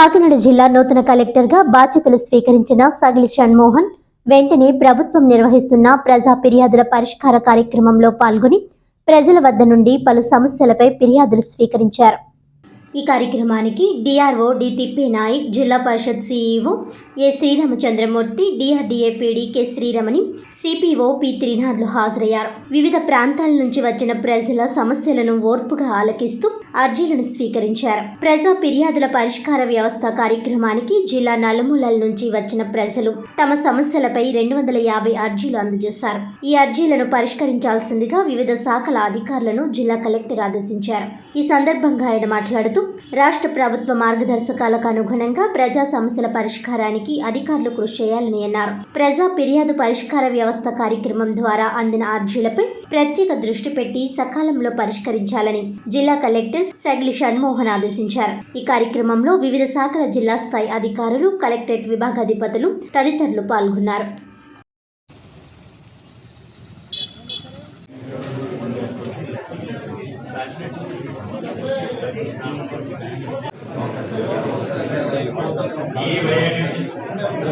కాకినాడ జిల్లా నూతన కలెక్టర్గా బాధ్యతలు స్వీకరించిన సగిలి షణ్మోహన్ వెంటనే ప్రభుత్వం నిర్వహిస్తున్న ప్రజా ఫిర్యాదుల పరిష్కార కార్యక్రమంలో పాల్గొని ప్రజల వద్ద నుండి పలు సమస్యలపై ఫిర్యాదులు స్వీకరించారు. ఈ కార్యక్రమానికి DRO D Tippe Nayak Zilla Parishad CEO A Sriramachandramurthy DRDA PD K Sriramani CPO P త్రినాథ్లు హాజరయ్యారు. వివిధ ప్రాంతాల నుంచి వచ్చిన ప్రజల సమస్యలను ఓర్పుగా ఆలకిస్తూ అర్జీలను స్వీకరించారు. ప్రజా ఫిర్యాదుల పరిష్కార వ్యవస్థ కార్యక్రమానికి జిల్లా నలుమూలల నుంచి వచ్చిన ప్రజలు తమ సమస్యలపై రెండు వందల యాభై అర్జీలు అందజేశారు. ఈ అర్జీలను పరిష్కరించాల్సిందిగా వివిధ శాఖల అధికారులను జిల్లా కలెక్టర్ ఆదేశించారు. ఈ సందర్భంగా ఆయన మాట్లాడుతూ రాష్ట్ర ప్రభుత్వ మార్గదర్శకాలకు అనుగుణంగా ప్రజా సమస్యల పరిష్కారానికి చేయడానికి అధికారులు కృషి చేయాలని అన్నారు. ప్రజా ఫిర్యాదు పరిష్కార వ్యవస్థ కార్యక్రమం ద్వారా అందిన అర్జీలపై ప్రత్యేక దృష్టి పెట్టి సకాలంలో పరిష్కరించాలని జిల్లా కలెక్టర్ సగిలి షణ్మోహన్ ఆదేశించారు. ఈ కార్యక్రమంలో వివిధ శాఖల జిల్లా స్థాయి అధికారులు కలెక్టరేట్ విభాగాధిపతులు తదితరులు పాల్గొన్నారు.